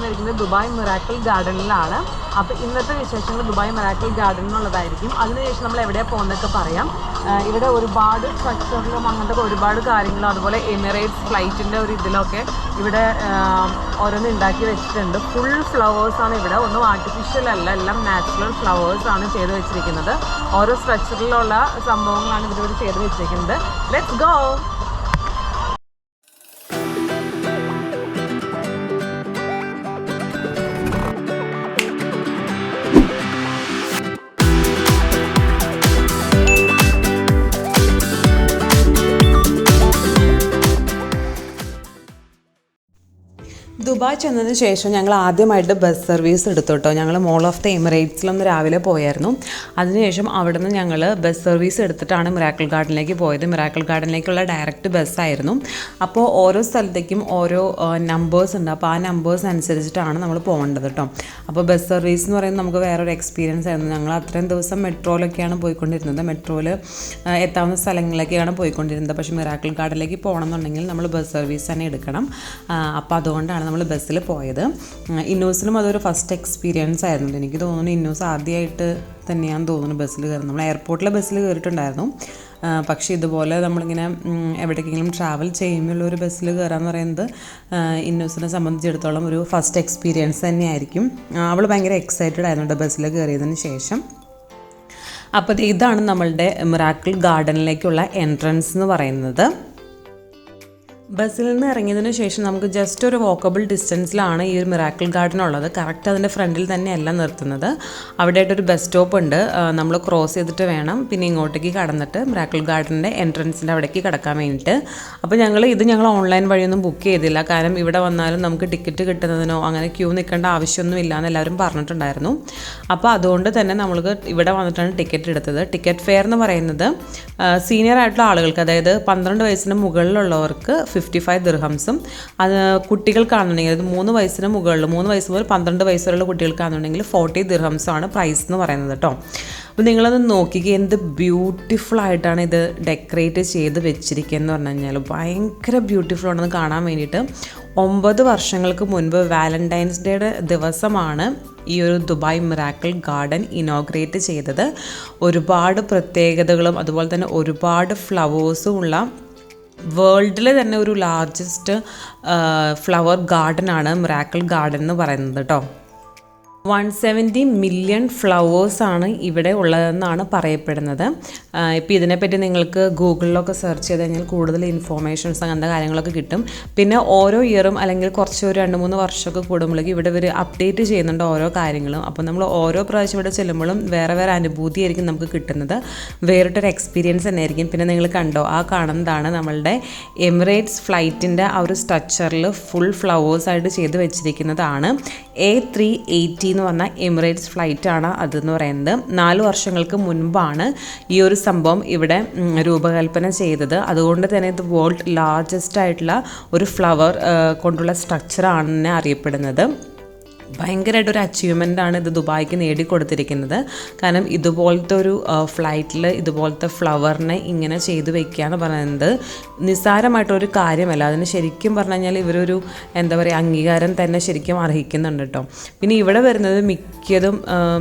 വന്നിരിക്കുന്നത് Dubai miracle ഗാർഡനിലാണ്. അപ്പോൾ ഇന്നത്തെ വിശേഷങ്ങൾ ദുബായ് മിറാക്കിൾ ഗാർഡനിലുള്ളതായിരിക്കും. അതിനുശേഷം നമ്മൾ എവിടെയാണ് പോകുന്നതൊക്കെ പറയാം. ഇവിടെ ഒരുപാട് സ്ട്രക്ചറിലും അങ്ങനത്തെ ഒരുപാട് കാര്യങ്ങളും അതുപോലെ എമിറേറ്റ്സ് ഫ്ലൈറ്റിന്റെ ഒരു ഇതിലൊക്കെ ഇവിടെ ഓരോന്ന് ഉണ്ടാക്കി വെച്ചിട്ടുണ്ട്. ഫുൾ ഫ്ലവേഴ്സാണ് ഇവിടെ. ഒന്നും ആർട്ടിഫിഷ്യൽ അല്ല. എല്ലാം നാച്ചുറൽ ഫ്ലവേഴ്സാണ് ചെയ്ത് വെച്ചിരിക്കുന്നത്. ഓരോ സ്ട്രക്ചറിലുള്ള സംഭവങ്ങളാണ് ഇവരിവിടെ ചെയ്ത് വെച്ചിരിക്കുന്നത്. ലെറ്റ്സ് ഗോ ദുബായ് ചെന്നതിന് ശേഷം ഞങ്ങൾ ആദ്യമായിട്ട് ബസ് സർവീസ് എടുത്തു കേട്ടോ ഞങ്ങൾ മോൾ ഓഫ് ദ എമിറേറ്റ്സിലൊന്ന് രാവിലെ പോയായിരുന്നു. അതിനുശേഷം അവിടുന്ന് ഞങ്ങൾ ബസ് സർവീസ് എടുത്തിട്ടാണ് മിറാക്കിൾ ഗാർഡനിലേക്ക് പോയത്. മിറാക്കിൾ ഗാർഡനിലേക്കുള്ള ഡയറക്റ്റ് ബസ്സായിരുന്നു അപ്പോൾ ഓരോ സ്ഥലത്തേക്കും ഓരോ നമ്പേഴ്സ് ഉണ്ട്. അപ്പോൾ ആ നമ്പേഴ്സ് അനുസരിച്ചിട്ടാണ് നമ്മൾ പോകേണ്ടത് കേട്ടോ അപ്പോൾ ബസ് സർവീസ് എന്ന് പറയുന്നത് നമുക്ക് വേറൊരു എക്സ്പീരിയൻസ് ആയിരുന്നു. ഞങ്ങൾ അത്രയും ദിവസം മെട്രോയിലൊക്കെയാണ് പോയിക്കൊണ്ടിരുന്നത്. മെട്രോയിൽ എത്താവുന്ന സ്ഥലങ്ങളിലേക്കാണ് പോയിക്കൊണ്ടിരുന്നത്. പക്ഷേ മിറാക്കിൾ ഗാർഡനിലേക്ക് പോകണമെന്നുണ്ടെങ്കിൽ നമ്മൾ ബസ് സർവീസ് തന്നെ എടുക്കണം. അപ്പോൾ അതുകൊണ്ടാണ് നമ്മൾ ബസ്സിൽ പോയത്. ഇന്നോസിലും അതൊരു ഫസ്റ്റ് എക്സ്പീരിയൻസ് ആയിരുന്നു. എനിക്ക് തോന്നുന്നു ഇന്നോസ് ആദ്യമായിട്ട് തന്നെയാണ് തോന്നുന്നു ബസ്സിൽ കയറുന്നത്. നമ്മൾ എയർപോർട്ടിലെ ബസ്സിൽ കയറിയിട്ടുണ്ടായിരുന്നു. പക്ഷേ ഇതുപോലെ നമ്മളിങ്ങനെ എവിടേക്കെങ്കിലും ട്രാവൽ ചെയ്യുമ്പോൾ ഒരു ബസ്സിൽ കയറാന്ന് പറയുന്നത് ഇന്നോസിനെ സംബന്ധിച്ചിടത്തോളം ഒരു ഫസ്റ്റ് എക്സ്പീരിയൻസ് തന്നെയായിരിക്കും. അവൾ ഭയങ്കര എക്സൈറ്റഡ് ആയിരുന്നു ബസ്സിൽ കയറിയതിന് ശേഷം. അപ്പോൾ ഇതാണ് നമ്മളുടെ മിറാക്കിൾ ഗാർഡനിലേക്കുള്ള എൻട്രൻസ് എന്ന് പറയുന്നത്. ബസ്സിൽ നിന്ന് ഇറങ്ങിയതിന് ശേഷം നമുക്ക് ജസ്റ്റ് ഒരു വോക്കബിൾ ഡിസ്റ്റൻസിലാണ് ഈ ഒരു മിറാക്കിൾ ഗാർഡൻ ഉള്ളത്. കറക്റ്റ് അതിന്റെ ഫ്രണ്ടിൽ തന്നെയല്ല നിർത്തുന്നത്. അവിടെയായിട്ടൊരു ബസ് സ്റ്റോപ്പ് ഉണ്ട്. നമ്മൾ ക്രോസ് ചെയ്തിട്ട് വേണം. പിന്നെ ഇങ്ങോട്ടേക്ക് കടന്നിട്ട് മിറാക്കിൾ ഗാർഡന്റെ എൻട്രൻസിന്റെ അവിടേക്ക് കടക്കാൻ വേണ്ടിയിട്ട്. അപ്പോൾ ഞങ്ങൾ ഇത് ഞങ്ങൾ ഓൺലൈൻ വഴിയൊന്നും ബുക്ക് ചെയ്തില്ല. കാരണം ഇവിടെ വന്നാലും നമുക്ക് ടിക്കറ്റ് കിട്ടുന്നതിനോ അങ്ങനെ ക്യൂ നിൽക്കേണ്ട ആവശ്യമൊന്നും ഇല്ല എന്ന് എല്ലാവരും പറഞ്ഞിട്ടുണ്ടായിരുന്നു. അപ്പോൾ അതുകൊണ്ട് തന്നെ നമ്മൾക്ക് ഇവിടെ വന്നിട്ടാണ് ടിക്കറ്റ് എടുത്തത്. ടിക്കറ്റ് ഫെയർ എന്ന് പറയുന്നത് സീനിയർ ആയിട്ടുള്ള ആളുകൾക്ക് അതായത് പന്ത്രണ്ട് വയസ്സിന് മുകളിലുള്ളവർക്ക് ഫിഫ്റ്റി ഫൈവ് ദിർഹംസും അത് കുട്ടികൾക്കാണെന്നുണ്ടെങ്കിൽ അതായത് മൂന്ന് വയസ്സിന് മുകളിൽ മൂന്ന് വയസ്സ് മുതൽ പന്ത്രണ്ട് വയസ്സുള്ള കുട്ടികൾക്കാണെന്നുണ്ടെങ്കിൽ ഫോർട്ടി ദിർഹംസാണ് പ്രൈസ് എന്ന് പറയുന്നത് കേട്ടോ അപ്പോൾ നിങ്ങളത് നോക്കിക്കുക എന്ത് ബ്യൂട്ടിഫുൾ ആയിട്ടാണ് ഇത് ഡെക്കറേറ്റ് ചെയ്ത് വെച്ചിരിക്കുക എന്ന് പറഞ്ഞു കഴിഞ്ഞാൽ ഭയങ്കര ബ്യൂട്ടിഫുൾ ആണെന്ന് കാണാൻ വേണ്ടിയിട്ട് ഒമ്പത് വർഷങ്ങൾക്ക് മുൻപ് വാലന്റൈൻസ് ഡേയുടെ ദിവസമാണ് ഈ ഒരു ദുബായ് മിറാക്കിൾ ഗാർഡൻ ഇനോഗ്രേറ്റ് ചെയ്തത്. ഒരുപാട് പ്രത്യേകതകളും അതുപോലെ തന്നെ ഒരുപാട് ഫ്ലവേഴ്സും ഉള്ള വേൾഡിൽ തന്നെ ഒരു ലാർജസ്റ്റ് ഫ്ലവർ ഗാർഡൻ ആണ് മിറാക്കിൾ ഗാർഡൻ എന്ന് പറയുന്നത് കേട്ടോ വൺ സെവന്റി മില്യൺ ഫ്ലവേഴ്സാണ് ഇവിടെ ഉള്ളതെന്നാണ് പറയപ്പെടുന്നത്. ഇപ്പോൾ ഇതിനെപ്പറ്റി നിങ്ങൾക്ക് ഗൂഗിളിലൊക്കെ സെർച്ച് ചെയ്ത് കഴിഞ്ഞാൽ കൂടുതൽ ഇൻഫോർമേഷൻസ് അങ്ങനത്തെ കാര്യങ്ങളൊക്കെ കിട്ടും. പിന്നെ ഓരോ ഇയറും അല്ലെങ്കിൽ കുറച്ച് ഒരു രണ്ട് മൂന്ന് വർഷമൊക്കെ കൂടുമ്പോഴേക്കും ഇവിടെ ഇവർ അപ്ഡേറ്റ് ചെയ്യുന്നുണ്ട് ഓരോ കാര്യങ്ങളും. അപ്പോൾ നമ്മൾ ഓരോ പ്രാവശ്യം ഇവിടെ ചെല്ലുമ്പോഴും വേറെ വേറെ അനുഭൂതിയായിരിക്കും നമുക്ക് കിട്ടുന്നത്. വേറിട്ടൊരു എക്സ്പീരിയൻസ് തന്നെ ആയിരിക്കും പിന്നെ നിങ്ങൾ കണ്ടോ ആ കാണുന്നതാണ് നമ്മളുടെ എമിറേറ്റ്സ് ഫ്ലൈറ്റിന്റെ ആ ഒരു സ്ട്രക്ചറിൽ ഫുൾ ഫ്ലവേഴ്സായിട്ട് ചെയ്ത് വെച്ചിരിക്കുന്നതാണ്. എ ത്രീ എയ്റ്റി എന്ന് പറഞ്ഞ എമിറേറ്റ്സ് ഫ്ലൈറ്റാണ് അതെന്ന് പറയുന്നത്. നാല് വർഷങ്ങൾക്ക് മുൻപാണ് ഈ ഒരു സംഭവം ഇവിടെ രൂപകൽപ്പന ചെയ്തത്. അതുകൊണ്ട് തന്നെ ഇത് വേൾഡ് ലാർജസ്റ്റ് ആയിട്ടുള്ള ഒരു ഫ്ലവർ കൊണ്ടുള്ള സ്ട്രക്ചറാണെന്ന് അറിയപ്പെടുന്നത്. ഭയങ്കരമായിട്ട് ഒരു അച്ചീവ്മെന്റ് ആണ് ഇത് ദുബായ്ക്ക് നേടിക്കൊടുത്തിരിക്കുന്നത്. കാരണം ഇതുപോലത്തെ ഒരു ഫ്ലൈറ്റിൽ ഇതുപോലത്തെ ഫ്ലവറിനെ ഇങ്ങനെ ചെയ്തു വെക്കുക എന്ന് പറയുന്നത് നിസ്സാരമായിട്ടൊരു കാര്യമല്ല. അതിന് ശരിക്കും പറഞ്ഞു കഴിഞ്ഞാൽ ഇവരൊരു എന്താ പറയുക അംഗീകാരം തന്നെ ശരിക്കും അർഹിക്കുന്നുണ്ട് കേട്ടോ പിന്നെ ഇവിടെ വരുന്നത് മിക്കതും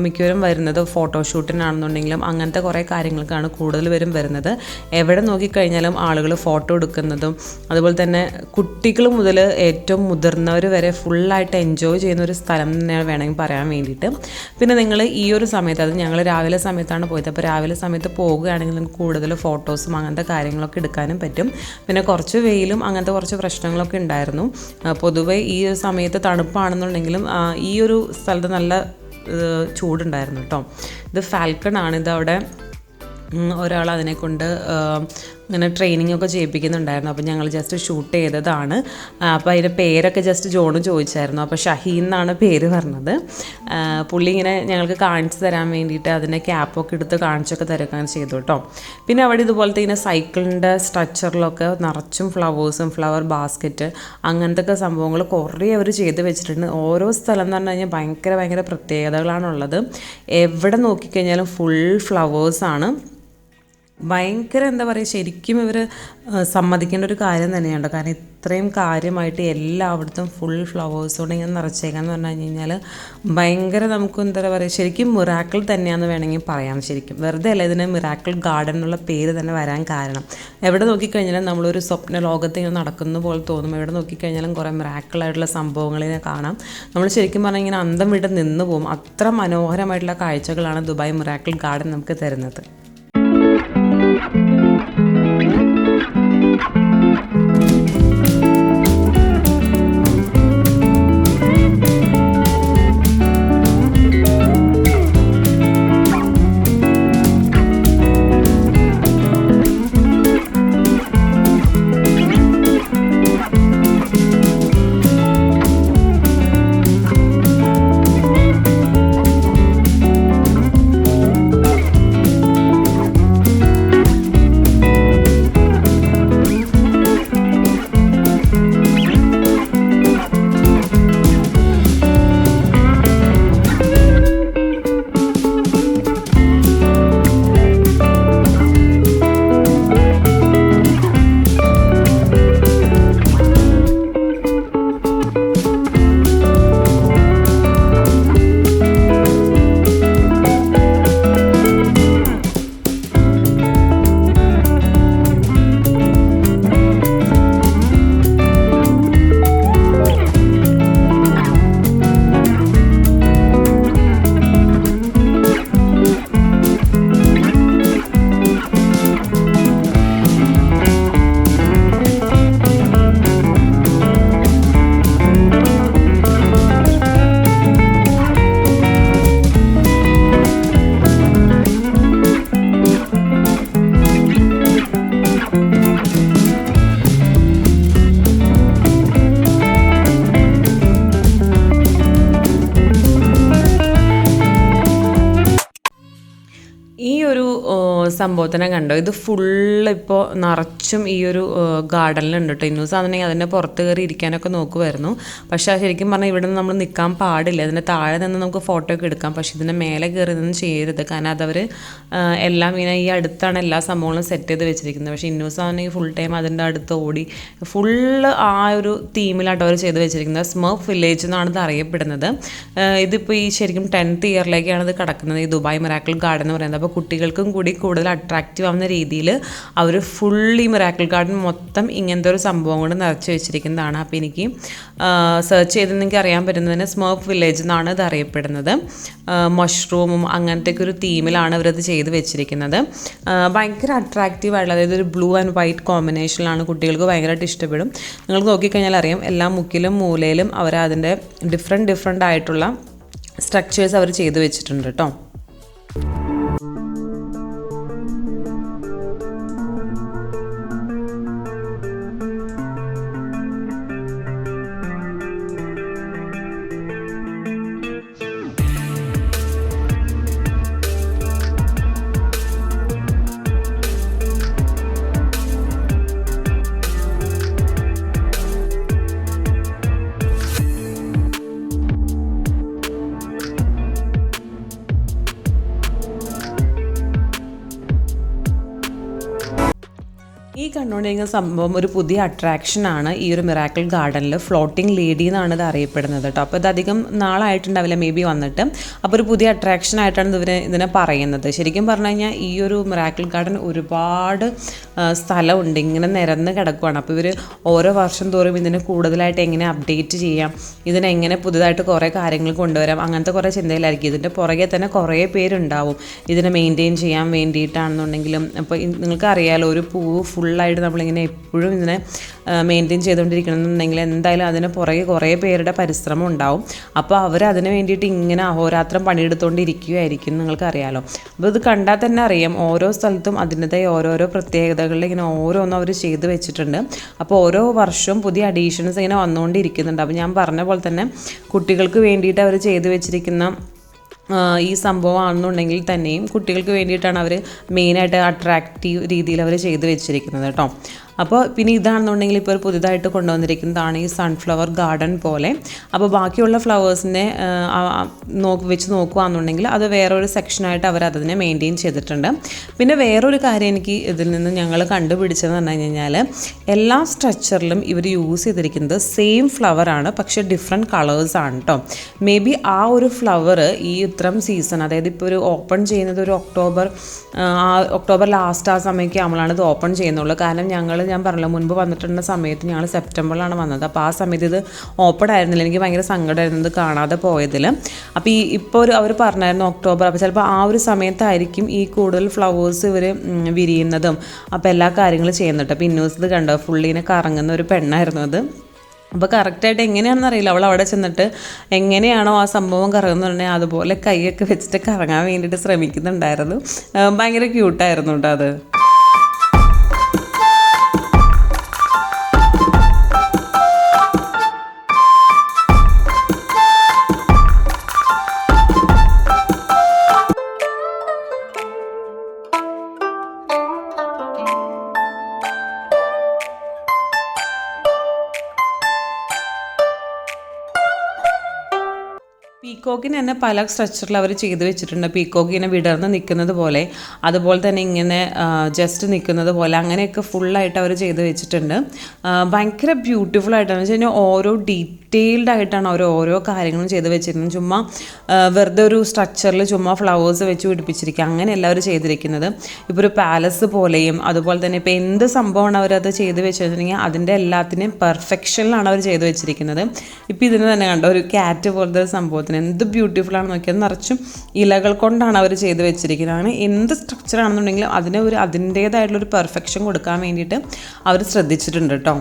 മിക്കവരും വരുന്നത് ഫോട്ടോഷൂട്ടിനാണെന്നുണ്ടെങ്കിലും അങ്ങനത്തെ കുറേ കാര്യങ്ങൾക്കാണ് കൂടുതൽ പേരും വരുന്നത്. എവിടെ നോക്കിക്കഴിഞ്ഞാലും ആളുകൾ ഫോട്ടോ എടുക്കുന്നതും അതുപോലെ തന്നെ കുട്ടികൾ മുതൽ ഏറ്റവും മുതിർന്നവർ വരെ ഫുള്ളായിട്ട് എൻജോയ് ചെയ്യുന്ന ഒരു സ്ഥലം തന്നെ വേണമെങ്കിൽ പറയാൻ വേണ്ടിയിട്ട്. പിന്നെ നിങ്ങൾ ഈ ഒരു സമയത്ത് അത് ഞങ്ങൾ രാവിലെ സമയത്താണ് പോയത്. അപ്പോൾ രാവിലെ സമയത്ത് പോവുകയാണെങ്കിൽ നിങ്ങൾക്ക് കൂടുതൽ ഫോട്ടോസും അങ്ങനത്തെ കാര്യങ്ങളൊക്കെ എടുക്കാനും പറ്റും. പിന്നെ കുറച്ച് വെയിലും അങ്ങനത്തെ കുറച്ച് പ്രശ്നങ്ങളൊക്കെ ഉണ്ടായിരുന്നു. പൊതുവെ ഈ ഒരു സമയത്ത് തണുപ്പാണെന്നുണ്ടെങ്കിലും ഈ ഒരു സ്ഥലത്ത് നല്ല ചൂടുണ്ടായിരുന്നു കേട്ടോ. ഇത് ഫാൽക്കൺ ആണ് ഇതവിടെ അവിടെ ഒരാൾ അതിനെ കൊണ്ട് ഇങ്ങനെ ട്രെയിനിങ് ഒക്കെ ചെയ്യിപ്പിക്കുന്നുണ്ടായിരുന്നു. അപ്പോൾ ഞങ്ങൾ ജസ്റ്റ് ഷൂട്ട് ചെയ്തതാണ്. അപ്പോൾ അതിന്റെ പേരൊക്കെ ജസ്റ്റ് ജോണ് ചോദിച്ചായിരുന്നു. അപ്പോൾ ഷഹീൻ എന്നാണ് പേര് പറഞ്ഞത്. പുള്ളി ഇങ്ങനെ ഞങ്ങൾക്ക് കാണിച്ചു തരാൻ വേണ്ടിയിട്ട് അതിന്റെ ക്യാപ്പൊക്കെ എടുത്ത് കാണിച്ചൊക്കെ തരക്കാൻ ചെയ്തു കേട്ടോ. പിന്നെ അവിടെ ഇതുപോലത്തെ ഇങ്ങനെ സൈക്കിളിന്റെ സ്ട്രക്ചറിലൊക്കെ നിറച്ചും ഫ്ലവേഴ്സും ഫ്ലവർ ബാസ്ക്കറ്റ് അങ്ങനത്തെ സംഭവങ്ങൾ കുറേ അവർ ചെയ്ത് വെച്ചിട്ടുണ്ട്. ഓരോ സ്ഥലം എന്ന് പറഞ്ഞു കഴിഞ്ഞാൽ ഭയങ്കര ഭയങ്കര പ്രത്യേകതകളാണുള്ളത്. എവിടെ നോക്കിക്കഴിഞ്ഞാലും ഫുൾ ഫ്ലവേഴ്സാണ് ഭയങ്കര എന്താ പറയുക ശരിക്കും ഇവർ സമ്മതിക്കേണ്ട ഒരു കാര്യം തന്നെയാണ് കാരണം ഇത്രയും കാര്യമായിട്ട് എല്ലായിടത്തും ഫുൾ ഫ്ലവേഴ്സ് കൊണ്ട് ഇങ്ങനെ നിറച്ചേക്കാന്ന് പറഞ്ഞു കഴിഞ്ഞാൽ ഭയങ്കര നമുക്ക് എന്താ പറയുക ശരിക്കും മിറാക്കിൾ തന്നെയാണെന്ന് വേണമെങ്കിൽ പറയാം ശരിക്കും. വെറുതെ അല്ല ഇതിന് മിറാക്കിൾ ഗാർഡൻ എന്നുള്ള പേര് തന്നെ വരാൻ കാരണം. എവിടെ നോക്കിക്കഴിഞ്ഞാലും നമ്മളൊരു സ്വപ്ന ലോകത്ത് ഇങ്ങനെ നടക്കുന്ന പോലെ തോന്നും. എവിടെ നോക്കിക്കഴിഞ്ഞാലും കുറേ മിറാക്കിൾ മിറാക്കിളായിട്ടുള്ള സംഭവങ്ങളിനെ കാണാം. നമ്മൾ ശരിക്കും പറഞ്ഞാൽ ഇങ്ങനെ അന്തം വിട്ട് നിന്ന് പോകും. അത്ര മനോഹരമായിട്ടുള്ള കാഴ്ചകളാണ് ദുബായ് മിറാക്കിൾ ഗാർഡൻ നമുക്ക് തരുന്നത്. സംഭവത്തിനെ കണ്ടോ. ഇത് ഫുള്ള് ഇപ്പോൾ നിറച്ചും ഈ ഒരു ഗാർഡനിലുണ്ട് കേട്ടോ ഇന്നൂസ് ആണെന്നുണ്ടെങ്കിൽ അതിന്റെ പുറത്ത് കയറി ഇരിക്കാനൊക്കെ നോക്കുമായിരുന്നു പക്ഷേ ശരിക്കും പറഞ്ഞാൽ ഇവിടെ നമ്മൾ നിൽക്കാൻ പാടില്ല. അതിന്റെ താഴെ നിന്ന് നമുക്ക് ഫോട്ടോ ഒക്കെ എടുക്കാം. പക്ഷേ ഇതിന്റെ മേലെ കയറി നിന്ന് ചെയ്യരുത്. കാരണം അതവർ എല്ലാം ഇങ്ങനെ ഈ അടുത്താണ് എല്ലാ സംഭവങ്ങളും സെറ്റ് ചെയ്ത് വെച്ചിരിക്കുന്നത്. പക്ഷേ ഇന്നൂസ് ആണെങ്കിൽ ഫുൾ ടൈം അതിന്റെ അടുത്ത് ഓടി ഫുള്ള് ആ ഒരു തീമിലാട്ടോ അവർ ചെയ്ത് വെച്ചിരിക്കുന്നത്. സ്മർഫ് വില്ലേജ് എന്നാണ് ഇത് അറിയപ്പെടുന്നത്. ഇതിപ്പോൾ ഈ ശരിക്കും ടെൻത്ത് ഇയറിലേക്കാണ് ഇത് കിടക്കുന്നത്. ഈ ദുബായ് മെറാക്കൽ ഗാർഡൻ എന്ന് പറയുന്നത്. അപ്പോൾ കുട്ടികൾക്കും കൂടി കൂടുതൽ അട്രാക്റ്റീവ് ആവുന്ന രീതിയിൽ അവർ ഫുള്ളി മിറാക്കിൾ ഗാർഡൻ മൊത്തം ഇങ്ങനത്തെ ഒരു സംഭവം കൊണ്ട് നിറച്ച് വെച്ചിരിക്കുന്നതാണ്. അപ്പോൾ എനിക്ക് സെർച്ച് ചെയ്തെന്നെങ്കിൽ അറിയാൻ പറ്റുന്നതിന് സ്മർഫ് വില്ലേജ് എന്നാണ് ഇത് അറിയപ്പെടുന്നത്. മഷ്റൂമും അങ്ങനത്തെയൊക്കെ ഒരു തീമിലാണ് അവരത് ചെയ്ത് വെച്ചിരിക്കുന്നത്. ഭയങ്കര അട്രാക്റ്റീവ് ആയിട്ടുള്ള അതായത് ഒരു ബ്ലൂ ആൻഡ് വൈറ്റ് കോമ്പിനേഷനിലാണ് കുട്ടികൾക്ക് ഭയങ്കരമായിട്ട് ഇഷ്ടപ്പെടും. നിങ്ങൾ നോക്കിക്കഴിഞ്ഞാൽ അറിയാം എല്ലാ മുക്കിലും മൂലയിലും അവർ അതിന്റെ ഡിഫറെന്റ് ഡിഫറെന്റ് ആയിട്ടുള്ള സ്ട്രക്ചേഴ്സ് അവർ ചെയ്തു വെച്ചിട്ടുണ്ട് കേട്ടോ കണ്ടുകൊണ്ടിരിക്കുന്ന സംഭവം ഒരു പുതിയ അട്രാക്ഷനാണ് ഈ ഒരു മിറാക്കിൾ ഗാർഡനിൽ ഫ്ലോട്ടിംഗ് ലേഡി എന്നാണ് ഇത് അറിയപ്പെടുന്നത് കേട്ടോ. അപ്പോൾ ഇത് അധികം നാളായിട്ടുണ്ടാവില്ല മേ ബി വന്നിട്ട്. അപ്പോൾ ഒരു പുതിയ അട്രാക്ഷൻ ആയിട്ടാണ് ഇതിനെ ഇതിനെ പറയുന്നത്. ശരിക്കും പറഞ്ഞു കഴിഞ്ഞാൽ ഈ ഒരു മിറാക്കിൾ ഗാർഡൻ ഒരുപാട് സ്ഥലമുണ്ട്. ഇങ്ങനെ നിരന്ന് കിടക്കുവാണ്. അപ്പോൾ ഇവർ ഓരോ വർഷം തോറും ഇതിനെ കൂടുതലായിട്ട് എങ്ങനെ അപ്ഡേറ്റ് ചെയ്യാം ഇതിനെങ്ങനെ പുതുതായിട്ട് കുറേ കാര്യങ്ങൾ കൊണ്ടുവരാം അങ്ങനത്തെ കുറേ ചിന്തയിലായിരിക്കും. ഇതിന്റെ പുറകെ തന്നെ കുറേ പേരുണ്ടാവും. ഇതിനെ മെയിന്റെയിൻ ചെയ്യാൻ വേണ്ടിയിട്ടാണെന്നുണ്ടെങ്കിലും. അപ്പോൾ നിങ്ങൾക്ക് അറിയാലോ ഒരു പൂവ് ഫുള്ളായിട്ട് നമ്മളിങ്ങനെ എപ്പോഴും ഇതിനെ മെയിന്റെയിൻ ചെയ്തുകൊണ്ടിരിക്കണമെന്നുണ്ടെങ്കിൽ എന്തായാലും അതിന് പുറകെ കുറേ പേരുടെ പരിശ്രമം ഉണ്ടാവും. അപ്പോൾ അവർ അതിന് വേണ്ടിയിട്ട് ഇങ്ങനെ അഹോരാത്രം പണിയെടുത്തുകൊണ്ടിരിക്കുകയായിരിക്കും നിങ്ങൾക്കറിയാലോ. അപ്പോൾ ഇത് കണ്ടാൽ തന്നെ അറിയാം ഓരോ സ്ഥലത്തും അതിന്റെതായ ഓരോരോ പ്രത്യേകതകളിൽ ഇങ്ങനെ ഓരോന്നും അവർ ചെയ്തു വെച്ചിട്ടുണ്ട്. അപ്പോൾ ഓരോ വർഷവും പുതിയ അഡീഷൻസ് ഇങ്ങനെ വന്നുകൊണ്ടിരിക്കുന്നുണ്ട്. അപ്പോൾ ഞാൻ പറഞ്ഞ പോലെ തന്നെ കുട്ടികൾക്ക് വേണ്ടിയിട്ട് അവർ ചെയ്തു വെച്ചിരിക്കുന്ന ഈ സംഭവമാണെന്നുണ്ടെങ്കിൽ തന്നെയും കുട്ടികൾക്ക് വേണ്ടിയിട്ടാണ് അവർ മെയിനായിട്ട് അട്രാക്റ്റീവ് രീതിയിൽ അവർ ചെയ്തു വെച്ചിരിക്കുന്നത് കേട്ടോ അപ്പോൾ പിന്നെ ഇതാണെന്നുണ്ടെങ്കിൽ ഇപ്പോൾ ഒരു പുതുതായിട്ട് കൊണ്ടുവന്നിരിക്കുന്നതാണ് ഈ സൺഫ്ലവർ ഗാർഡൻ പോലെ. അപ്പോൾ ബാക്കിയുള്ള ഫ്ലവേഴ്സിനെ നോക്ക് വെച്ച് നോക്കുകയാണെന്നുണ്ടെങ്കിൽ അത് വേറൊരു സെക്ഷനായിട്ട് അവർ അതിനെ മെയിന്റെയിൻ ചെയ്തിട്ടുണ്ട്. പിന്നെ വേറൊരു കാര്യം എനിക്ക് ഇതിൽ നിന്ന് ഞങ്ങൾ കണ്ടുപിടിച്ചതെന്ന് പറഞ്ഞു കഴിഞ്ഞാൽ എല്ലാ സ്ട്രക്ചറിലും ഇവർ യൂസ് ചെയ്തിരിക്കുന്നത് സെയിം ഫ്ലവറാണ് പക്ഷേ ഡിഫറെന്റ് കളേഴ്സ് ആണ് കേട്ടോ മേ ബി ആ ഒരു ഫ്ലവർ ഈ ഇത്രം സീസൺ അതായത് ഇപ്പോൾ ഒരു ഓപ്പൺ ചെയ്യുന്നത് ഒരു ഒക്ടോബർ ഒക്ടോബർ ലാസ്റ്റ് ആ സമയമൊക്കെ നമ്മളാണ് ഇത് ഓപ്പൺ ചെയ്യുന്നുള്ളൂ. കാരണം ഞങ്ങൾ ഞാൻ പറഞ്ഞല്ലോ മുൻപ് വന്നിട്ടുള്ള സമയത്ത് ഞങ്ങൾ സെപ്റ്റംബറിലാണ് വന്നത്. അപ്പോൾ ആ സമയത്ത് ഇത് ഓപ്പൺ ആയിരുന്നില്ല. എനിക്ക് ഭയങ്കര സങ്കടമായിരുന്നു ഇത് കാണാതെ പോയതിൽ അപ്പോൾ ഈ ഇപ്പോൾ ഒരു അവർ പറഞ്ഞായിരുന്നു ഒക്ടോബർ. അപ്പോൾ ചിലപ്പോൾ ആ ഒരു സമയത്തായിരിക്കും ഈ കൂടുതൽ ഫ്ലവേഴ്സ് ഇവർ വിരിയുന്നതും അപ്പോൾ എല്ലാ കാര്യങ്ങളും ചെയ്യുന്നുണ്ട് അപ്പോൾ ഇന്നൂസ് ഇത് കണ്ടോ? ഫുള്ളിനെ കറങ്ങുന്ന ഒരു പെണ്ണായിരുന്നു അത്. അപ്പോൾ കറക്റ്റായിട്ട് എങ്ങനെയാണെന്ന് അറിയില്ല. അവൾ അവിടെ ചെന്നിട്ട് എങ്ങനെയാണോ ആ സംഭവം കറങ്ങുന്നുണ്ടെങ്കിൽ അതുപോലെ കൈയൊക്കെ വെച്ചിട്ട് കറങ്ങാൻ വേണ്ടിയിട്ട് ശ്രമിക്കുന്നുണ്ടായിരുന്നു. ഭയങ്കര ക്യൂട്ടായിരുന്നു കേട്ടോ അത്. പീക്കോക്കിന് തന്നെ പല സ്ട്രക്ചറിൽ അവർ ചെയ്ത് വെച്ചിട്ടുണ്ട്. പീക്കോക്ക് ഇങ്ങനെ വിടർന്ന് നിൽക്കുന്നത് പോലെ അതുപോലെ തന്നെ ഇങ്ങനെ ജസ്റ്റ് നിൽക്കുന്നത് പോലെ അങ്ങനെയൊക്കെ ഫുള്ളായിട്ട് അവർ ചെയ്ത് വെച്ചിട്ടുണ്ട്. ഭയങ്കര ബ്യൂട്ടിഫുൾ ആയിട്ടാണ്. വെച്ച് കഴിഞ്ഞാൽ ഓരോ ഡീറ്റെയിൽഡ് ആയിട്ടാണ് അവർ ഓരോ കാര്യങ്ങളും ചെയ്ത് വെച്ചിരുന്നത് ചുമ്മാ വെറുതെ ഒരു സ്ട്രക്ചറിൽ ചുമ്മാ ഫ്ലവേഴ്സ് വെച്ച് പിടിപ്പിച്ചിരിക്കുക. അങ്ങനെയല്ല അവർ ചെയ്തിരിക്കുന്നത്. ഇപ്പോൾ ഒരു പാലസ് പോലെയും അതുപോലെ തന്നെ ഇപ്പോൾ എന്ത് സംഭവമാണ് അവരത് ചെയ്ത് വെച്ചിട്ടുണ്ടെങ്കിൽ അതിന്റെ എല്ലാത്തിനെയും പെർഫെക്ഷനിലാണ് അവർ ചെയ്ത് വെച്ചിരിക്കുന്നത്. ഇപ്പോൾ ഇതിന് തന്നെ കണ്ടോ ഒരു ക്യാറ്റ് പോലത്തെ ഒരു സംഭവത്തിന്. എന്ത് ബ്യൂട്ടിഫുൾ ആണ്. നോക്കിയത് നിറച്ചും ഇലകൾ കൊണ്ടാണ് അവർ ചെയ്ത് വെച്ചിരിക്കുന്നത്. എന്ത് സ്ട്രക്ചർ ആണെന്നുണ്ടെങ്കിലും അതിന് ഒരു അതിന്റേതായിട്ടുള്ളൊരു പെർഫെക്ഷൻ കൊടുക്കാൻ വേണ്ടിയിട്ട് അവർ ശ്രദ്ധിച്ചിട്ടുണ്ട് കേട്ടോ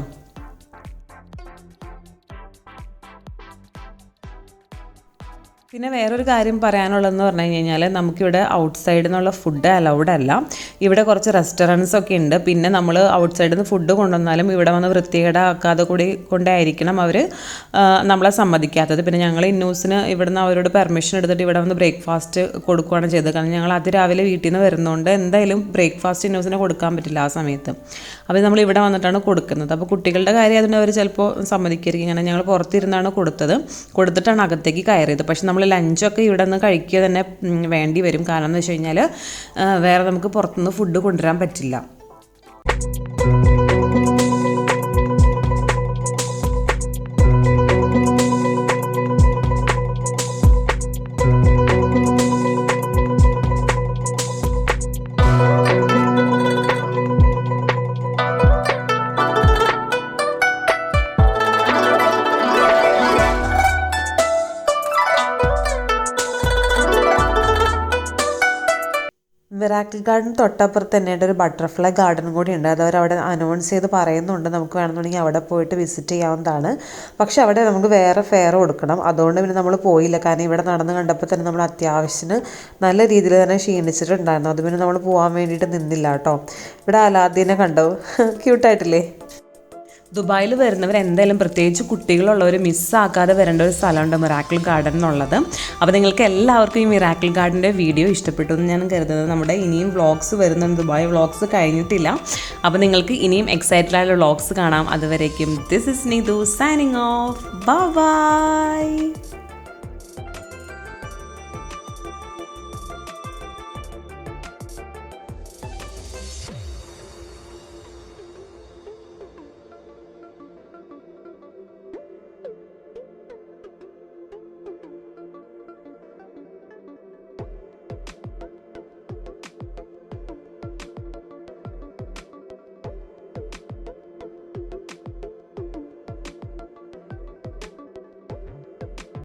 പിന്നെ വേറൊരു കാര്യം പറയാനുള്ളതെന്ന് പറഞ്ഞു കഴിഞ്ഞാൽ നമുക്കിവിടെ ഔട്ട് സൈഡിൽ നിന്നുള്ള ഫുഡ് അലൗഡ് അല്ല. ഇവിടെ കുറച്ച് റെസ്റ്റോറന്റ്സ് ഒക്കെ ഉണ്ട്. പിന്നെ നമ്മൾ ഔട്ട് സൈഡിൽ നിന്ന് ഫുഡ് കൊണ്ടുവന്നാലും ഇവിടെ വന്ന് വൃത്തികേടാക്കാതെ കൂടി കൊണ്ടായിരിക്കണം അവർ നമ്മളെ സമ്മതിക്കാത്തത്. പിന്നെ ഞങ്ങൾ ഇന്നൂസിന് ഇവിടുന്ന് അവരോട് പെർമിഷൻ എടുത്തിട്ട് ഇവിടെ വന്ന് ബ്രേക്ക്ഫാസ്റ്റ് കൊടുക്കുകയാണ് ചെയ്തത്. കാരണം ഞങ്ങൾ അതിരാവിലെ വീട്ടിൽ നിന്ന് വരുന്നതുകൊണ്ട് എന്തായാലും ബ്രേക്ക്ഫാസ്റ്റ് ഇന്നൂസിന് കൊടുക്കാൻ പറ്റില്ല ആ സമയത്ത്. അപ്പോൾ നമ്മൾ ഇവിടെ വന്നിട്ടാണ് കൊടുക്കുന്നത്. അപ്പോൾ കുട്ടികളുടെ കാര്യം അതുകൊണ്ട് അവർ ചിലപ്പോൾ സമ്മതിക്കായിരിക്കും. കാരണം ഞങ്ങൾ പുറത്തിരുന്നാണ് കൊടുത്തത്. കൊടുത്തിട്ടാണ് അകത്തേക്ക് കയറിയത്. പക്ഷെ നമ്മൾ ലഞ്ചൊക്കെ ഇവിടെ നിന്ന് കഴിക്കുക തന്നെ വേണ്ടി വരും. കാരണം എന്ന് വെച്ച് കഴിഞ്ഞാൽ വേറെ നമുക്ക് പുറത്തുനിന്ന് ഫുഡ് കൊണ്ടുവരാൻ പറ്റില്ല. മിറാക്കിൾ ഗാർഡൻ തൊട്ടപ്പുറത്ത് തന്നെ ഒരു ബട്ടർഫ്ലൈ ഗാർഡൻ കൂടി ഉണ്ട്. അത് അവരവിടെ അനൗൺസ് ചെയ്ത് പറയുന്നുണ്ട്. നമുക്ക് വേണമെന്നുണ്ടെങ്കിൽ അവിടെ പോയിട്ട് വിസിറ്റ് ചെയ്യാവുന്നതാണ്. പക്ഷേ അവിടെ നമുക്ക് വേറെ ഫെയർ കൊടുക്കണം. അതുകൊണ്ട് പിന്നെ നമ്മൾ പോയില്ല. കാരണം ഇവിടെ നടന്ന് കണ്ടപ്പോൾ തന്നെ നമ്മൾ അത്യാവശ്യത്തിന് നല്ല രീതിയിൽ തന്നെ ക്ഷീണിച്ചിട്ടുണ്ടായിരുന്നു. അത് പിന്നെ നമ്മൾ പോകാൻ വേണ്ടിയിട്ട് നിന്നില്ല കേട്ടോ. ഇവിടെ അലാദീനെ കണ്ടോ? ക്യൂട്ടായിട്ടില്ലേ ദുബായിൽ വരുന്നവർ എന്തായാലും പ്രത്യേകിച്ച് കുട്ടികളുള്ളവർ മിസ്സാക്കാതെ വരേണ്ട ഒരു സ്ഥലമുണ്ട് മിറാക്കിൾ ഗാർഡൻ എന്നുള്ളത്. അപ്പോൾ നിങ്ങൾക്ക് എല്ലാവർക്കും ഈ മിറാക്കിൾ ഗാർഡന്റെ വീഡിയോ ഇഷ്ടപ്പെട്ടു എന്ന് ഞാൻ കരുതുന്നത്. നമ്മുടെ ഇനിയും വ്ളോഗ്സ് വരുന്നുണ്ട്. ദുബായ് വ്ളോഗ്സ് കഴിഞ്ഞിട്ടില്ല. അപ്പോൾ നിങ്ങൾക്ക് ഇനിയും എക്സൈറ്റഡ് ആയുള്ള വ്ളോഗ്സ് കാണാം. അതുവരേക്കും. This is Neethu signing off bye